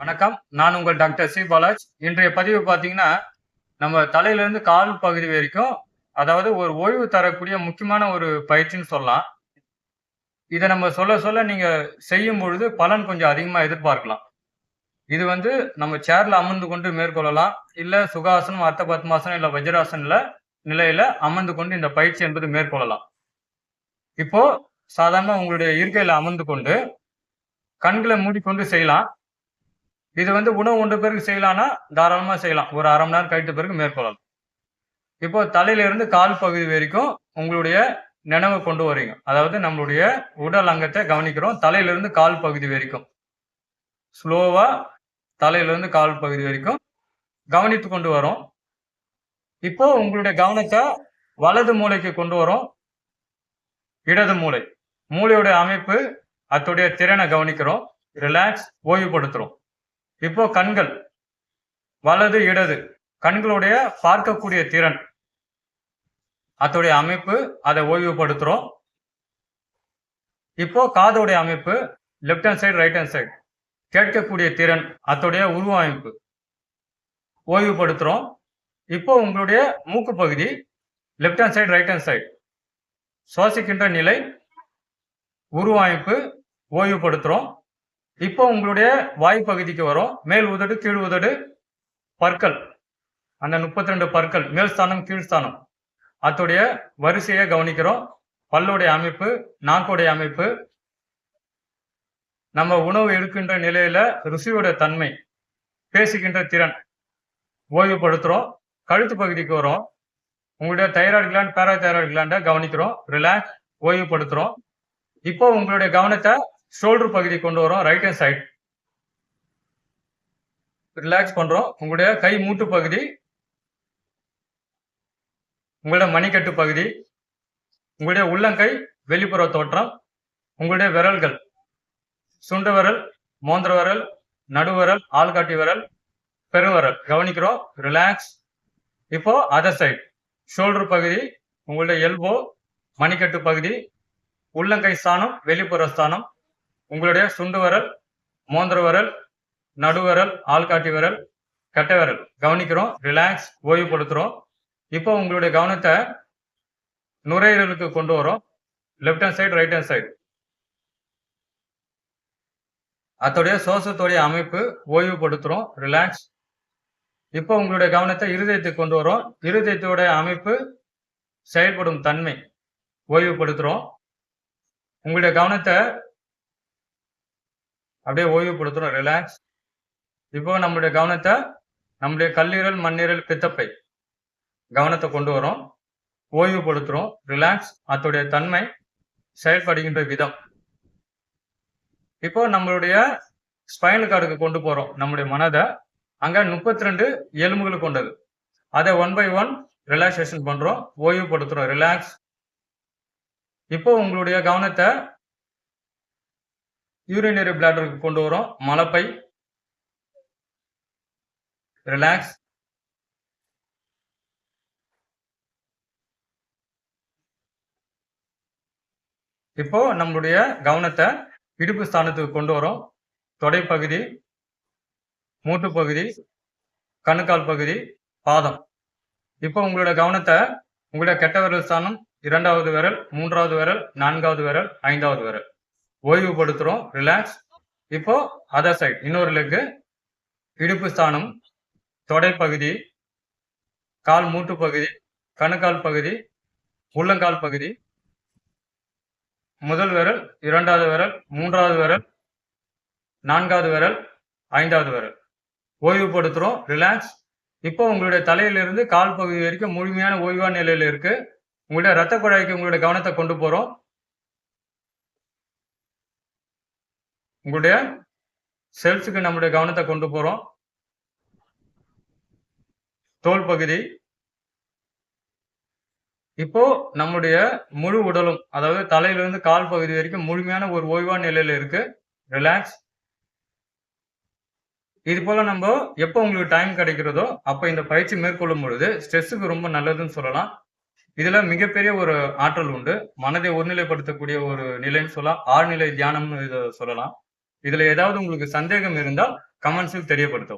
வணக்கம். நான் உங்கள் டாக்டர் சி. பாலாஜ். இன்றைய பதிவு பார்த்தீங்கன்னா நம்ம தலையிலேருந்து கால் பகுதி வரைக்கும் அதாவது ஒரு ஓய்வு தரக்கூடிய முக்கியமான ஒரு பயிற்சின்னு சொல்லலாம். இதை நம்ம சொல்ல சொல்ல நீங்கள் செய்யும் பொழுது பலன் கொஞ்சம் அதிகமாக எதிர்பார்க்கலாம். இது வந்து நம்ம சேர்ல அமர்ந்து கொண்டு மேற்கொள்ளலாம். இல்லை சுகாசனம் அர்த்த பத்மாசனம் இல்லை வஜ்ராசனில் நிலையில் அமர்ந்து கொண்டு இந்த பயிற்சி என்பது மேற்கொள்ளலாம். இப்போ சாதாரண உங்களுடைய இருக்கையில் அமர்ந்து கொண்டு கண்களை மூடிக்கொண்டு செய்யலாம். இது வந்து உணவு ஒன்று பிறகு செய்யலாம்னா தாராளமாக செய்யலாம். ஒரு அரை மணி நேரம் கழித்த பிறகு மேற்கொள்ளலாம். இப்போ தலையிலிருந்து கால் பகுதி வரைக்கும் உங்களுடைய நினைவை கொண்டு வரீங்க. அதாவது நம்மளுடைய உடல் அங்கத்தை கவனிக்கிறோம். தலையிலிருந்து கால் பகுதி வரைக்கும். ஸ்லோவாக தலையிலிருந்து கால் பகுதி வரைக்கும் கவனித்து கொண்டு வரோம். இப்போ உங்களுடைய கவனத்தை வலது மூளைக்கு கொண்டு வரோம். இடது மூளை. மூளையுடைய அமைப்பு அத்துடைய திறனை கவனிக்கிறோம். ரிலாக்ஸ் ஓய்வுபடுத்துகிறோம் இப்போ கண்கள். வலது இடது. கண்களுடைய பார்க்கக்கூடிய திறன். அதோடைய அமைப்பு அதை ஓய்வுபடுத்துறோம். இப்போ காதோடைய அமைப்பு left hand side right hand side கேட்கக்கூடிய திறன் அதோடைய உருவமைப்பு. ஓய்வுபடுத்துறோம். இப்போ உங்களுடைய மூக்கு பகுதி left hand side right hand side சுவாசிக்கின்ற நிலை உருவமைப்பு ஓய்வுபடுத்துறோம். இப்போ உங்களுடைய வாய் பகுதிக்கு வரும். மேல் உதடு கீழ் உதடு பற்கள். அந்த முப்பத்தி ரெண்டு பற்கள் மேல் ஸ்தானம் கீழ் ஸ்தானம். அதோடைய வரிசையை கவனிக்கிறோம். பல்லுடைய அமைப்பு நாக்குடைய அமைப்பு. நம்ம உணவு எடுக்கின்ற நிலையில ருசியோட தன்மை பேசுகின்ற திறன் ஓய்வுபடுத்துறோம். கழுத்து பகுதிக்கு வரும். உங்களுடைய தைராய்டு கிளாண்ட் பேரா தைராய்டு கிளாண்டை கவனிக்கிறோம். ரிலாக்ஸ் ஓய்வுபடுத்துறோம். இப்போ உங்களுடைய கவனத்தை ஷோல்டர் பகுதி கொண்டு வரோம். ரைட் ஹேண்ட் சைட் ரிலாக்ஸ் பண்றோம். உங்களுடைய கை மூட்டு பகுதி உங்களுடைய மணிக்கட்டு பகுதி உங்களுடைய உள்ளங்கை வெளிப்புற தோற்றம் உங்களுடைய விரல்கள் சுண்டு விரல் மோந்திர விரல் நடுவிரல் ஆள்காட்டி விரல் பெருவரல். கவனிக்கிறோம். ரிலாக்ஸ் இப்போ அதர் சைட் ஷோல்டர் பகுதி உங்களுடைய எல்போ மணிக்கட்டு பகுதி உள்ளங்கை ஸ்தானம் வெளிப்புற ஸ்தானம் உங்களுடைய சுண்டு வரல் மோந்திர வரல் நடுவரல் ஆள்காட்டி விரல் கட்டை விரல். கவனிக்கிறோம் ரிலாக்ஸ் ஓய்வுபடுத்துகிறோம் இப்போ உங்களுடைய கவனத்தை நுரையீரலுக்கு கொண்டு வரோம். Left hand side right hand side அதோடைய சுவாசத்துடைய அமைப்பு ஓய்வுபடுத்துகிறோம் ரிலாக்ஸ் இப்போ உங்களுடைய கவனத்தை இருதயத்துக்கு கொண்டு வரோம். இருதயத்தோடைய அமைப்பு செயல்படும் தன்மை ஓய்வுபடுத்துகிறோம் உங்களுடைய கவனத்தை அப்படியே ஓய்வுபடுத்துறோம் ரிலாக்ஸ் இப்போ நம்மளுடைய கவனத்தை நம்முடைய கல்லீரல் மண்ணீரல் பித்தப்பை கவனத்தை கொண்டு வரோம். ஓய்வுபடுத்துறோம் ரிலாக்ஸ் அதோடைய தன்மை செயல்படுகின்ற விதம். இப்போ நம்மளுடைய ஸ்பைனல் கார்டுக்கு கொண்டு போறோம் நம்முடைய மனதை. அங்க முப்பத்தி ரெண்டு எலும்புகள் கொண்டது. அதை ஒன் பை ஒன் ரிலாக்ஸேஷன் பண்றோம் ஓய்வுபடுத்துறோம் ரிலாக்ஸ் இப்போ உங்களுடைய கவனத்தை யூரினரி பிளாடருக்கு கொண்டு வரோம். மலப்பை. ரிலாக்ஸ் இப்போ நம்மளுடைய கவனத்தை இடுப்பு ஸ்தானத்துக்கு கொண்டு வரோம். தொடை பகுதி மூட்டு பகுதி கணுக்கால் பகுதி பாதம். இப்போ உங்களோட கவனத்தை உங்களுடைய கெட்ட விரல் ஸ்தானம் இரண்டாவது விரல் மூன்றாவது விரல் நான்காவது விரல் ஐந்தாவது விரல். ஓய்வுபடுத்துறோம் ரிலாக்ஸ் இப்போ அதர் சைட் இன்னொரு லெக்கு இடுப்பு ஸ்தானம். தொடை பகுதி. கால் மூட்டு பகுதி. கணுக்கால் பகுதி. உள்ளங்கால் பகுதி. முதல் விரல் இரண்டாவது விரல் மூன்றாவது விரல் நான்காவது விரல் ஐந்தாவது விரல். ஓய்வுபடுத்துறோம் ரிலாக்ஸ் இப்போ உங்களுடைய தலையிலிருந்து கால் பகுதி வரைக்கும் முழுமையான ஓய்வான நிலையில இருக்கு. உங்களுடைய ரத்த குழாய்க்கு உங்களுடைய கவனத்தை கொண்டு போறோம். உங்களுடைய செல்ஸுக்கு நம்முடைய கவனத்தை கொண்டு போறோம். தோல் பகுதி. இப்போ நம்முடைய முழு உடலும் அதாவது தலையிலிருந்து கால் பகுதி வரைக்கும் முழுமையான ஒரு ஓய்வான நிலையில இருக்கு. ரிலாக்ஸ் இது போல நம்ம எப்போ உங்களுக்கு டைம் கிடைக்கிறதோ அப்போ இந்த பயிற்சி மேற்கொள்ளும் பொழுது ஸ்ட்ரெஸ்ஸுக்கு ரொம்ப நல்லதுன்னு சொல்லலாம். இதுல மிகப்பெரிய ஒரு ஆற்றல் உண்டு. மனதை ஒருநிலைப்படுத்தக்கூடிய ஒரு நிலைன்னு சொல்லலாம். ஆழ்நிலை தியானம்னு இதை சொல்லலாம். இதுல ஏதாவது உங்களுக்கு சந்தேகம் இருந்தால் கமெண்ட்ஸில் தெரியப்படுத்தவும்.